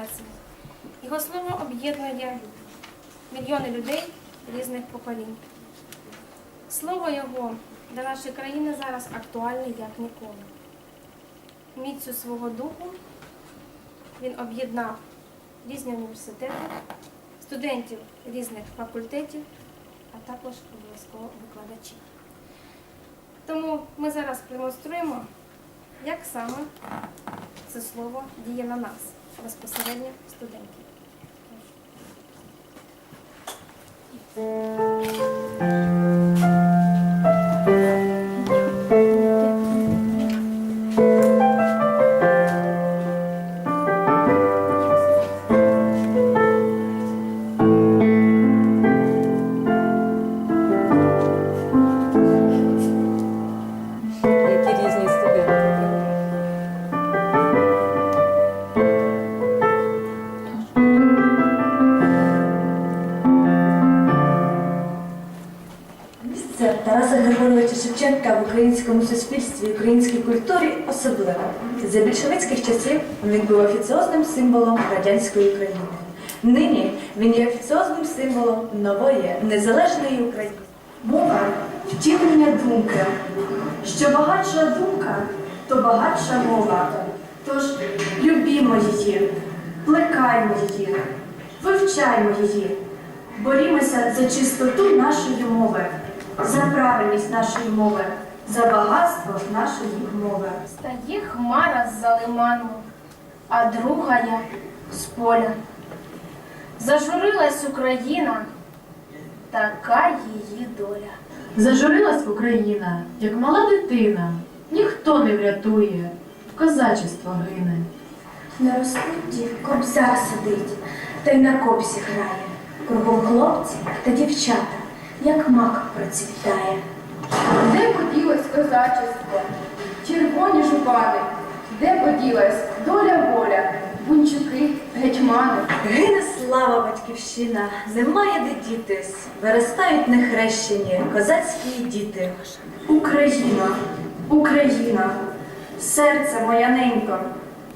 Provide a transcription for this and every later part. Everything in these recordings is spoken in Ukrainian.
націй. Його слово об'єднує мільйони людей різних поколінь. Слово Його для нашої країни зараз актуальне як ніколи. Міцю свого духу він об'єднав різні університети, студентів різних факультетів, а також обов'язково викладачів. Тому ми зараз продемонструємо, як саме це слово діє на нас, безпосередньо студентів. Які українській культурі особливе. За більшовицьких часів він був офіціозним символом радянської України. Нині він є офіціозним символом нової незалежної України. Мова втілення думки. Що багатша думка, то багатша мова. Тож любімо її, плекаймо її, вивчаймо її, борімося за чистоту нашої мови, за правильність нашої мови, за багатство нашої мови. Стає хмара з-за лиману, а друга я з поля. Зажурилась Україна, така її доля. Зажурилась Україна, як мала дитина, ніхто не врятує, козачество гине. На розпутті кобзар сидить, та й на кобзі грає. Кругом хлопці та дівчата, як мак процвітає. Поділось козачество, червоні жупани, де поділась доля воля, бунчуки, гетьмани. Гине слава батьківщина, немає де дітись, виростають нехрещені козацькі діти. Україна, Україна, серце моя ненько,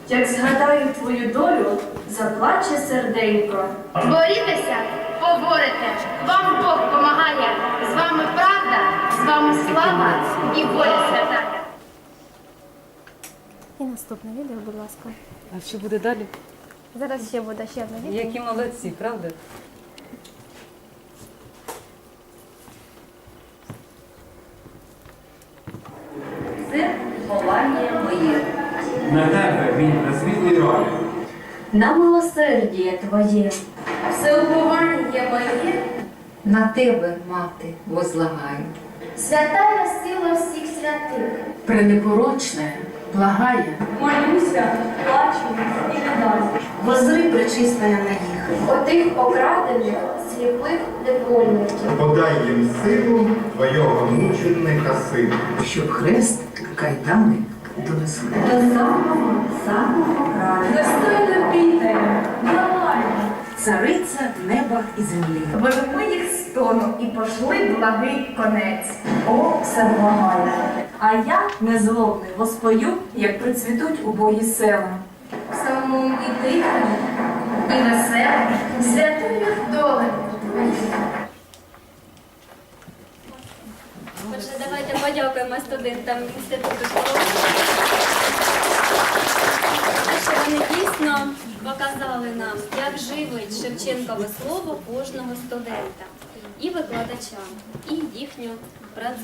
як згадаю твою долю, заплаче серденько. Борітеся, поборете, вам Бог помагає. З вами правда, з вами слава і воля свята. І наступне відео, будь ласка. А що буде далі? Зараз ще буде ще одне відео. Які молодці, правда? Син ховання моє. На тебе він на світлій ролі. На милосердіє твоє. Всеуповання моє, На тебе, мати, возлагаю. святая сила всіх святих. Пренепорочне благає, Молюся, плачу і ридаю. Возри причистая на їх. Отих окрадених, сліпих невольників. Подай їм силу твого мученика сину. щоб хрест кайдани донесли. До самого, самого краю. Достойно давай. Цариця неба і землі. Вивели їх з тону і пошли благий конець. О, благає. А я незлобний воспою, як процвітуть убогі села. Самому і тихому, і веселому, святою долею. Отже, давайте подякуємо студентам інституту. Що вони дійсно показали нам, як живить Шевченкове слово кожного студента і викладача, і їхню е,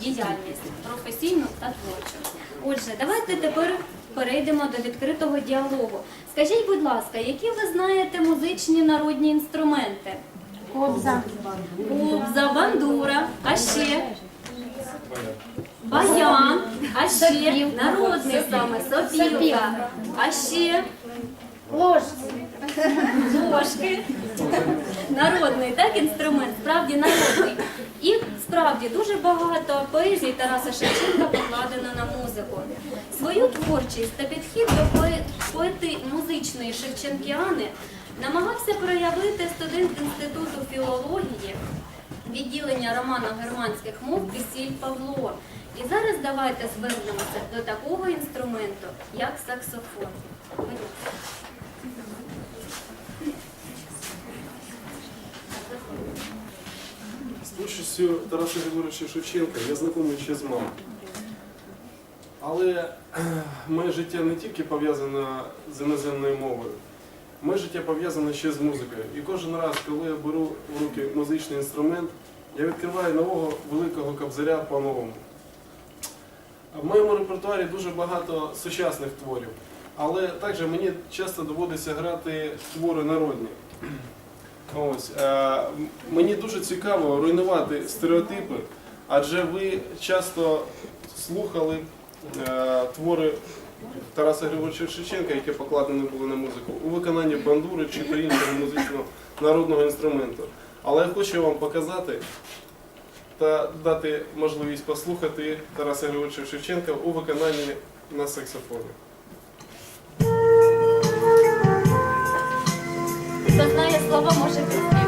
діяльність професійну та творчу. Отже, давайте тепер перейдемо до відкритого діалогу. Скажіть, будь ласка, які ви знаєте музичні народні інструменти? Кобза. Кобза, бандура, а ще баян, а ще народний саме сопілка, а ще Ложці. ложки. Народний так інструмент, справді народний. І справді дуже багато поезії Тараса Шевченка покладено на музику. Свою творчість та підхід до поети музичної шевченкіани намагався проявити студент інституту філології відділення романо-германських мов Кисіль Павло. І зараз давайте звернемося до такого інструменту, як саксофон. З творчістю Тараса Григоровича Шевченка я знайомий ще з мамою. Але моє життя не тільки пов'язане з іноземною мовою моє життя пов'язане ще з музикою. І кожен раз, коли я беру в руки музичний інструмент, я відкриваю нового великого кобзаря по-новому. В моєму репертуарі дуже багато сучасних творів, але також мені часто доводиться грати твори народні. Ось, е, мені дуже цікаво руйнувати стереотипи, адже ви часто слухали е, твори Тараса Григоровича Шевченка, які покладені були на музику, у виконанні бандури чи та іншого музичного народного інструменту. Але я хочу вам показати та дати можливість послухати Тараса Григоровича Шевченка у виконанні на саксофоні. Знає слова, може підспівати.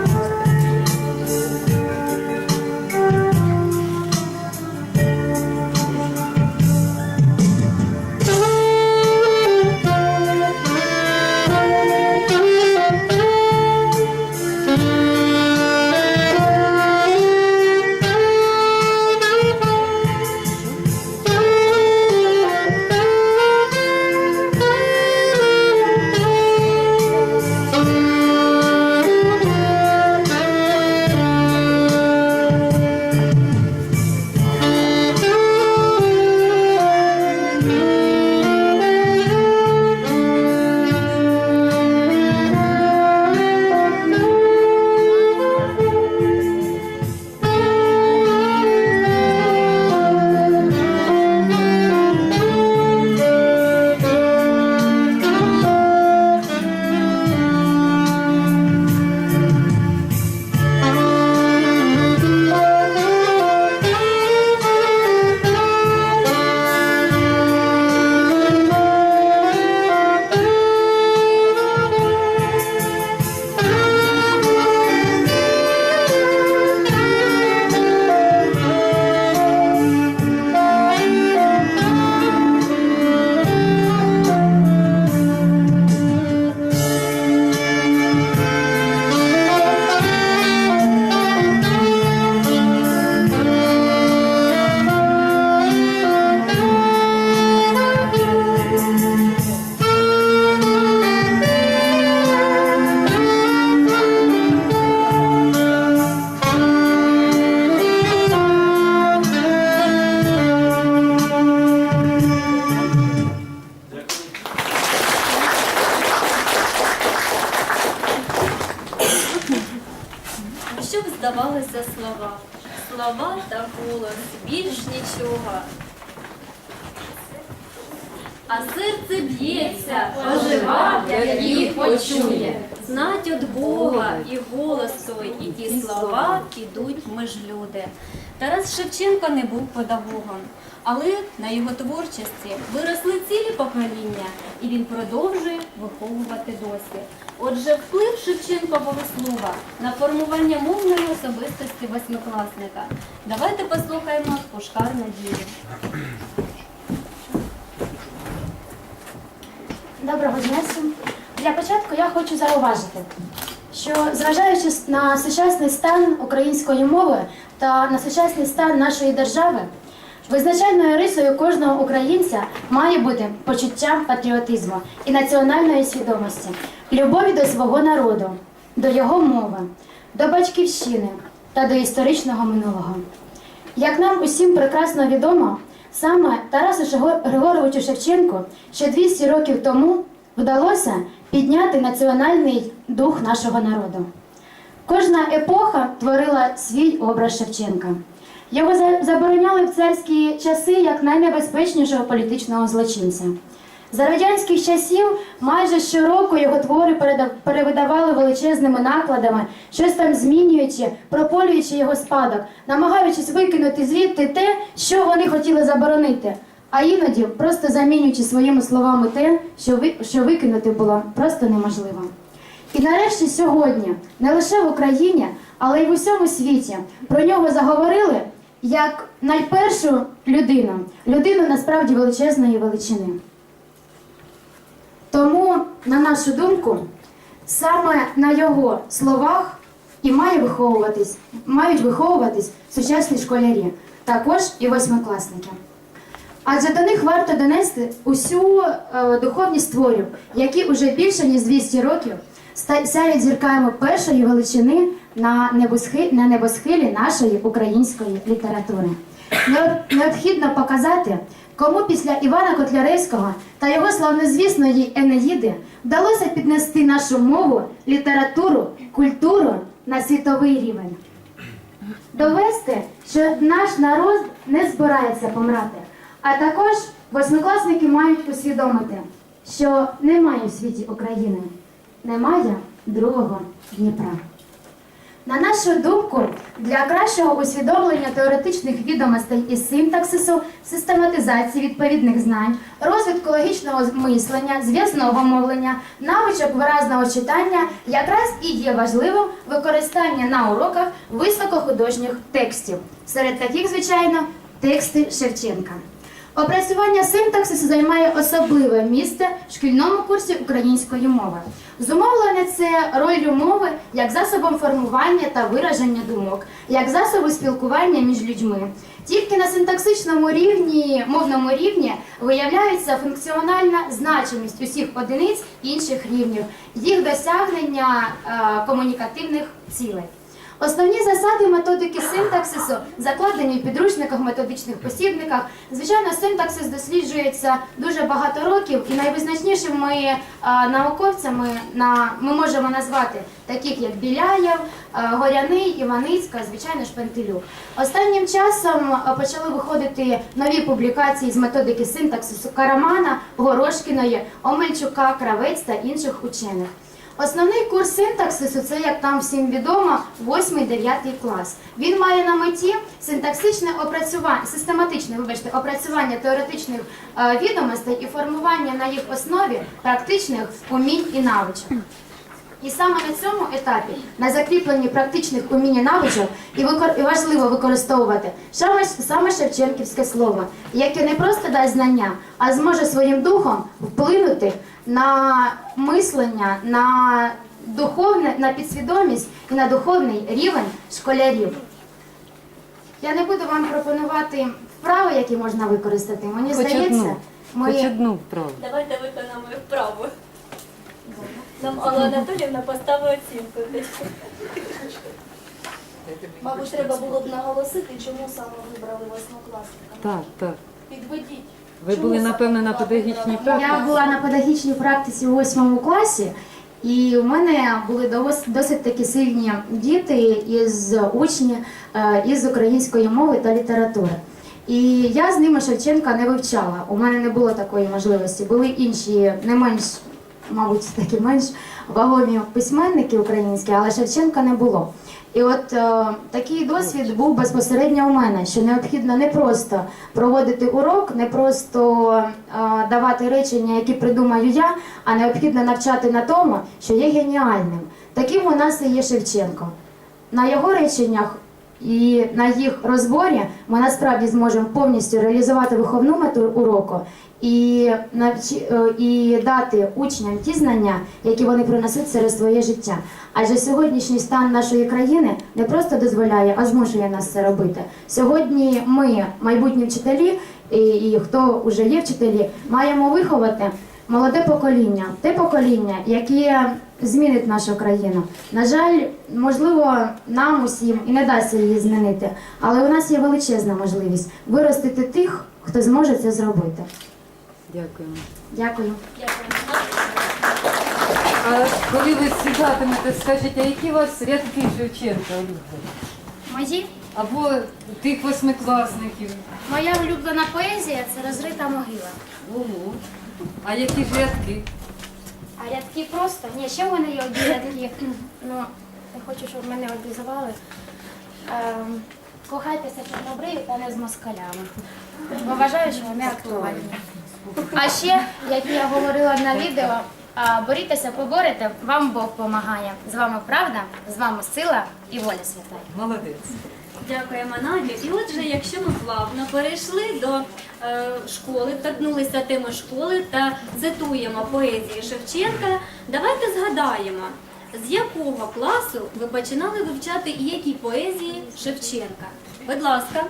Слова, слова та голос, більш нічого. А серце б'ється, ожива, як їх почує. Знать от Бога і голос той, і ті слова підуть ми люди. Тарас Шевченко не був педагогом, але на його творчості виросли цілі покоління, і він продовжує виховувати досі. Отже, вплив Шевченкового слова на формування мовної особистості восьмикласника. Давайте послухаємо Пушкар Надію. Доброго дня всім. Для початку я хочу зауважити, що зважаючи на сучасний стан української мови та на сучасний стан нашої держави, визначальною рисою кожного українця має бути почуття патріотизму і національної свідомості, любові до свого народу, до його мови, до батьківщини та до історичного минулого. Як нам усім прекрасно відомо, саме Тарасу Григоровичу Шевченку ще 200 років тому вдалося підняти національний дух нашого народу. Кожна епоха творила свій образ Шевченка. Його забороняли в царські часи як найнебезпечнішого політичного злочинця. За радянських часів майже щороку його твори перевидавали величезними накладами, щось там змінюючи, прополюючи його спадок, намагаючись викинути звідти те, що вони хотіли заборонити, а іноді просто замінюючи своїми словами те, що, ви, що викинути було просто неможливо. І нарешті сьогодні, не лише в Україні, але й в усьому світі про нього заговорили як найпершу людину, людину насправді величезної величини. Тому, на нашу думку, саме на його словах і має виховуватись, мають виховуватись сучасні школярі, також і восьмикласники. Адже до них варто донести усю е, духовність творів, які уже більше ніж 200 років сяють зірками першої величини на небосхилі, на небосхилі нашої української літератури. Необхідно показати, кому після Івана Котляревського та його славнозвісної Енеїди вдалося піднести нашу мову, літературу, культуру на світовий рівень. Довести, що наш народ не збирається помирати. А також восьмикласники мають усвідомити, що немає в світі України, немає другого Дніпра. На нашу думку, для кращого усвідомлення теоретичних відомостей із синтаксису, систематизації відповідних знань, розвитку логічного мислення, зв'язного мовлення, навичок виразного читання якраз і є важливим використання на уроках високохудожніх текстів. Серед таких, звичайно, тексти Шевченка. Опрацювання синтаксису займає особливе місце в шкільному курсі української мови. Зумовлене це ролью мови як засобом формування та вираження думок, як засобу спілкування між людьми. Тільки на синтаксичному рівні, мовному рівні виявляється функціональна значимість усіх одиниць інших рівнів, їх досягнення е, комунікативних цілей. Основні засади методики синтаксису закладені в підручниках, методичних посібниках. Звичайно, синтаксис досліджується дуже багато років, і найвизначнішими е, науковцями на, ми можемо назвати таких як Біляєв, е, Горяний, Іваницька, звичайно, Шпентилюк. Останнім часом е, почали виходити нові публікації з методики синтаксису Карамана, Горошкіної, Омельчука, Кравець та інших учених. Основний курс синтаксису це, як там всім відомо, 8-9 клас. Він має на меті синтаксичне опрацювання, систематичне, вибачте, опрацювання теоретичних е, відомостей і формування на їх основі практичних умінь і навичок. І саме на цьому етапі, на закріпленні практичних умінь і навичок, і, важливо використовувати саме Шевченківське слово, яке не просто дасть знання, а зможе своїм духом вплинути на мислення, на духовне, на підсвідомість і на духовний рівень школярів. Я не буду вам пропонувати вправи, які можна використати. Мені Хоч здається, одну, ми... хоч одну вправу. Давайте виконаємо вправу. Нам Алла Анатоліївна поставила оцінку. Мабуть, треба було б наголосити, чому саме вибрали восьмикласника. Так, так. Підведіть. Ви Чому були, напевно, на педагогічній практиці? Я була на педагогічній практиці у восьмому класі, і у мене були дос- досить такі сильні діти із учні е, із української мови та літератури. І я з ними Шевченка не вивчала. У мене не було такої можливості. Були інші, не менш, мабуть, такі менш вагомі письменники українські, але Шевченка не було. І от е, такий досвід був безпосередньо у мене, що необхідно не просто проводити урок, не просто е, давати речення, які придумаю я, а необхідно навчати на тому, що є геніальним. Таким у нас і є Шевченко. На його реченнях і на їх розборі ми насправді зможемо повністю реалізувати виховну мету уроку і, е, і дати учням ті знання, які вони принесуть через своє життя. Адже сьогоднішній стан нашої країни не просто дозволяє, а змушує нас це робити. Сьогодні ми, майбутні вчителі, і, і хто вже є вчителі, маємо виховати молоде покоління, те покоління, яке змінить нашу країну. На жаль, можливо, нам усім і не дасться її змінити, але у нас є величезна можливість виростити тих, хто зможе це зробити. Дякуємо. Дякую. А коли ви сідатимете, скажіть, а які у вас рядки Шевченка улюблені? Мої Або тих восьмикласників? моя улюблена поезія це розрита могила. Ого. А які ж рядки? А рядки просто. Ні, ще в мене є одні рядки. Ну, я хочу, щоб мене обізували. Ем, кохайтеся чорнобриві та не з москалями. Бо вважаю, що вони актуальні. А ще, як я говорила на відео, а, борітеся, поборете, вам Бог помагає. З вами правда, з вами сила і воля свята. Молодець. Дякуємо, Надю. І отже, якщо ми плавно перейшли до е, школи, торкнулися теми школи та цитуємо поезії Шевченка, давайте згадаємо, з якого класу ви починали вивчати і які поезії Шевченка? Будь ласка,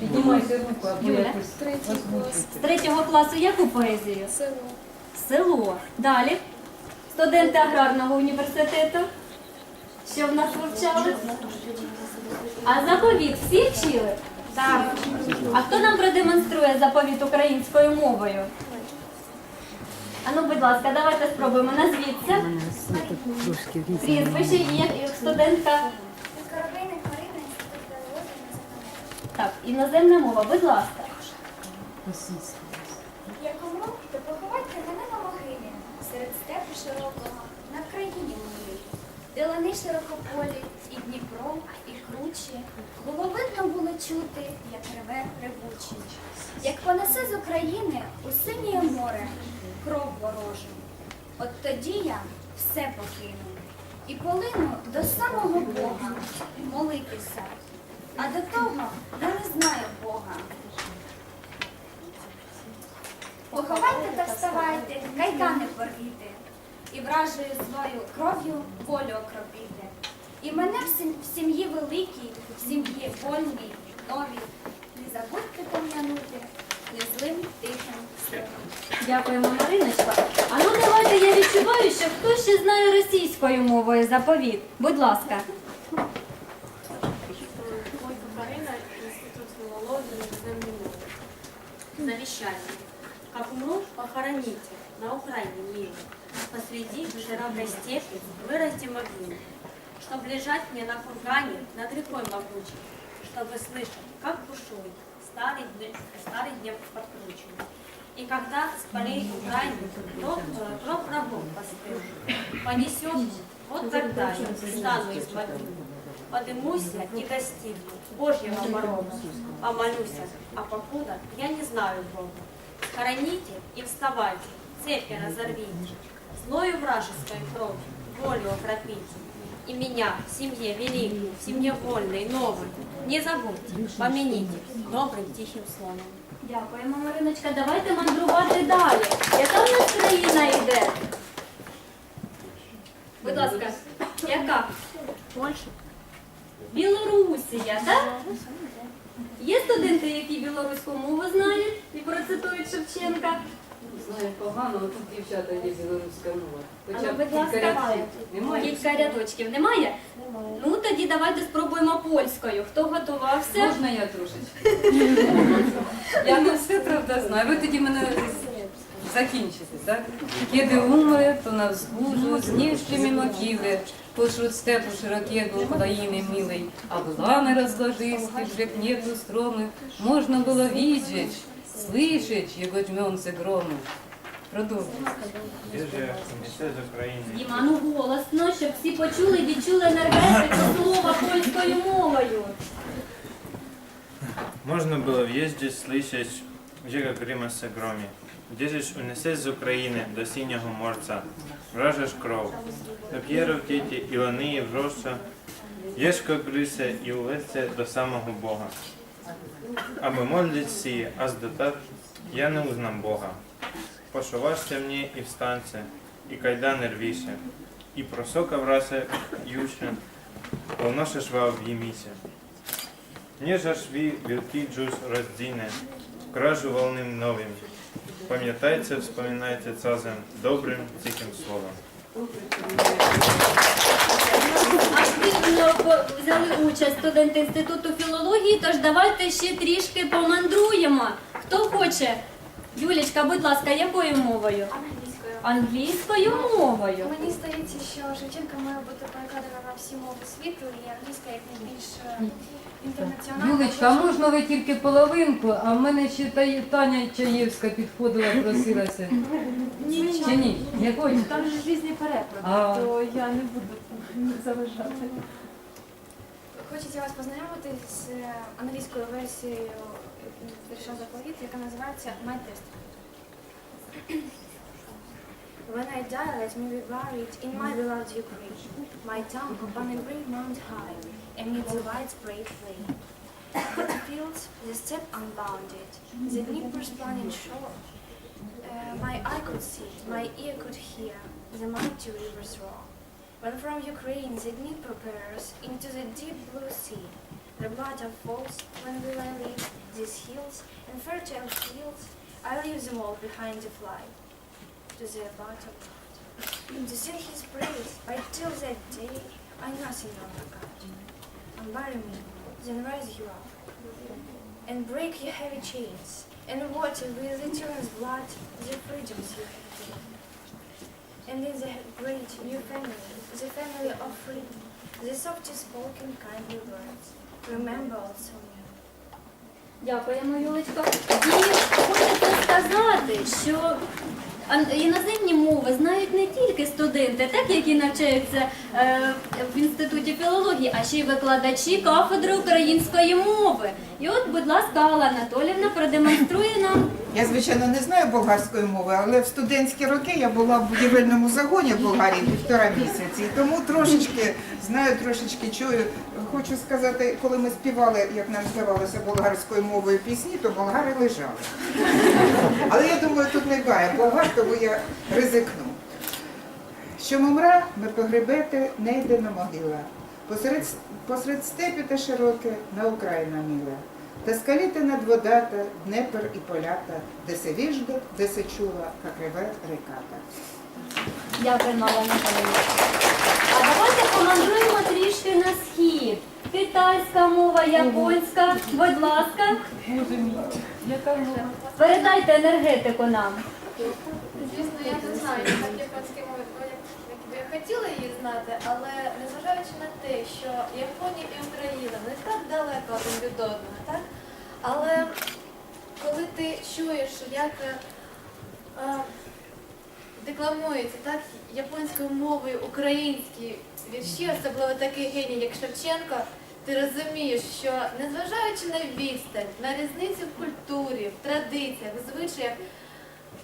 Піднімайте руку або Юля. якось озвучуйте. з третього класу яку поезію? Село. Село. Далі. Студенти аграрного університету. Що в нас вивчали? А заповіт всі вчили? Так. А хто нам продемонструє заповіт українською мовою? А ну, будь ласка, давайте спробуємо. Назвіться. Прізвище як студентка. Так, іноземна мова, будь ласка. Як умру, то поховайте мене на могилі, серед степу широкого, де лани широкополі, і Дніпро, і кручі, було видно було чути, як реве ревучий, як понесе з України у синє море кров ворожу. От тоді я все покину і полину до самого Бога молитися. А до того я не знаю Бога. Поховайте та вставайте, кайдани порвіте, і вражою свою кров'ю волю окропіте. І мене в сім'ї великій, в сім'ї вольній, новій, не забудьте пом'янути незлим тихим силом. Дякуємо, Мариночка. А ну давайте я відчуваю, що хтось ще знає російською мовою заповіт. Будь ласка. Бойко Марина, Институт филологии иноземной мовы. Завещание. Как умру, похороните на Украине мило. Посреди широкой степи вырасти могилу. Чтоб лежать мне на кургане над рекой могучей. Чтобы слышать, как бушует старый, старый Днепр подкрученный. И когда с полей Украины э, кровь врагов постыл, понесет, вот тогда я встану из могилы. Подымуся и достигну Божьего мороза. Помолюся, а покуда я не знаю Бога. Хороните и вставайте, цепи разорвите, злою вражеской кровью волю окропите. И меня в семье великой, в семье вольной, новой, не забудьте, помяните добрым тихим словом. Дякуємо, Мариночка. Давайте мандрувати далі. Яка в нас країна йде? Будь ласка, яка? Польша. Білорусія, так? Є студенти, які білоруську мову знають і процитують Шевченка? Знаю погано, але тут дівчата є білоруська мова. Хоча ну, б будь кілька ласка, рядків. Немає? Кілька рядочків немає? Ну тоді давайте спробуємо польською. Хто готувався? Можна я трошечки? Я не все правда знаю. Ви тоді мене закінчите, так? Kiedy umrę, to na wzgórzu zniszczy mi mogiły, pośród stepu szerokiego Ukrainy miłej, a w lany rozłożysty, brzeg niebu stromy, można było widzieć, słyszeć jego dźmiące gromy. Продовжуйте. Біжи, несе з України. Діма, ну голосно, щоб всі почули, відчули енергетику слова польською мовою. Можно было въездить, слышать, jego гримаса громі. Дежиш унесе з України до синього морця, вражеш кров. До п'єров діти і лани і вроща, єшко грисе і уветься до самого Бога. Аби молить сі, аз до я не узнам Бога. Пошувашся мені і встанце, і кайдани рвіше, і просока врase юше, повношеш ва об'єміся. Nie żaż wi wielki dżus rozdzinę, krażu wolnym nowym. Pamiętajcie, wspominajcie czasem dobrym, cichym słowem. Активно по- взяли участь студенти Інституту філології, тож давайте ще трішки помандруємо. Хто хоче? Юлічка, будь ласка, якою мовою? Англійською Англійською мовою. Мені здається, що Шевченка має бути перекладена на всі мови світу, і англійська як найбільш е, інтернаціональна. Юлечка, а можна ви тільки половинку, а в мене ще та- Таня Чаєвська підходила, просилася. Ні, Чи ні? Не хочете? Там ж різні переклади, А. то я не буду заважати. Хочеться вас познайомити з е, англійською версією вірша заповіт, яка називається My Testament. When I die, let me be buried in my beloved Ukraine, my town upon a great mount high, amid the widespread plain. The fields, the steppe unbounded, the Dnieper's planning shore. Uh, my eye could see, my ear could hear, the mighty rivers roar. When from Ukraine the Dnieper pours into the deep blue sea, the blood of falls when will I leave these hills and fertile fields? I leave them all behind the fly to the abode of God. To sing His praise, but till that day I nothing will forgot. Unbury me, then rise you up, and break your heavy chains, and water with tyrant's blood the freedoms you have. And in the great new family, the family of freedom, the softest spoken kindly words, remember also me. Дякуємо, Юлечко. І хочеться сказати, що іноземні мови знають не тільки студенти, так які навчаються е, в інституті філології, а ще й викладачі кафедри української мови. І от, будь ласка, Алла Анатолівна продемонструє нам. Я, звичайно, не знаю болгарської мови, але в студентські роки я була в будівельному загоні в Болгарії півтора місяці, і тому трошечки знаю, трошечки чую. Хочу сказати, коли ми співали, як нам здавалося, болгарською мовою пісні, то болгари лежали. Але я думаю, тут не гає болгар, тому я ризикну. Що мумра, ми погребете, не йде на могила. Посеред, посеред степі та широке, на Україна міла. Та скаліта над водата, Днепр і полята, де се віжда, де се чула, как реве реката. Алла Анатолівна. А давайте помандруємо трішки на схід. Китайська мова, японська. Будь ласка. Передайте енергетику нам. Звісно, я не знаю, як японські мови, ну, як, як би я хотіла її знати, але незважаючи на те, що Японія і Україна не так далеко один від одного, так? Але коли ти чуєш, як е, е, декламуються так, японською мовою українські вірші, особливо такий геній, як Шевченко, ти розумієш, що незважаючи на відстань, на різницю в культурі, в традиціях, в звичаях,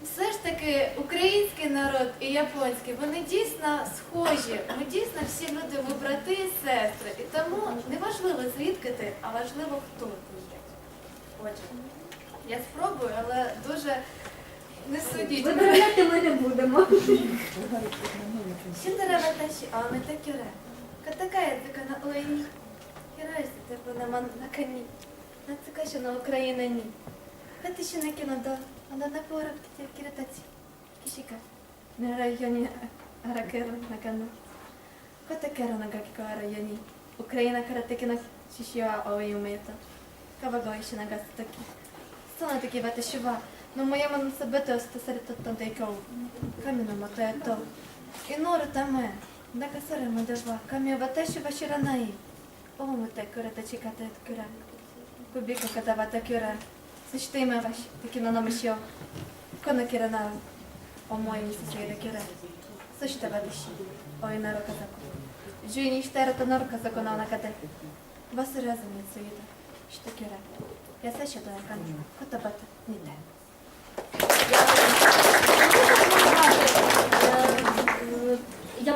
все ж таки український народ і японський, вони дійсно схожі. Ми дійсно всі люди, ми брати і сестри. І тому не важливо звідки ти, а важливо хто ти є. Отже, я спробую, але дуже не судіть. Виправляти ми не будемо. Шіндерева таші, а ми та кюре. Катакає така на оїні. Хіраєшся тебе на коні. На це на Україна ні. Хати ще на кіно до, а на напорах ти кіритаці. Кішіка. На районі Аракера на кану. Катакера на гакіка районі. Україна каратеки на шішіва оїї умеєта. Кавагої ще на гасу такі. Стана такі ваташіва. Но моєму на себе то стосарі то там тейков. Каміна мотає то. І нору таме. На касари мадава. Камі ваташі ваші ранаї. Ому те кюре та чекати кюре. Кубіка катава та кюре. Сочтиме ваш, такі на намишьо. Кона кірана. О моїм сестрі кюре. Сочте ваташі. Ой наро казаку. Жуйні штера та нор казаку на накаде. Вас разом не цуїда. Що кюре. Я се ще до якан. Котабата. Ніде. Е, е, Я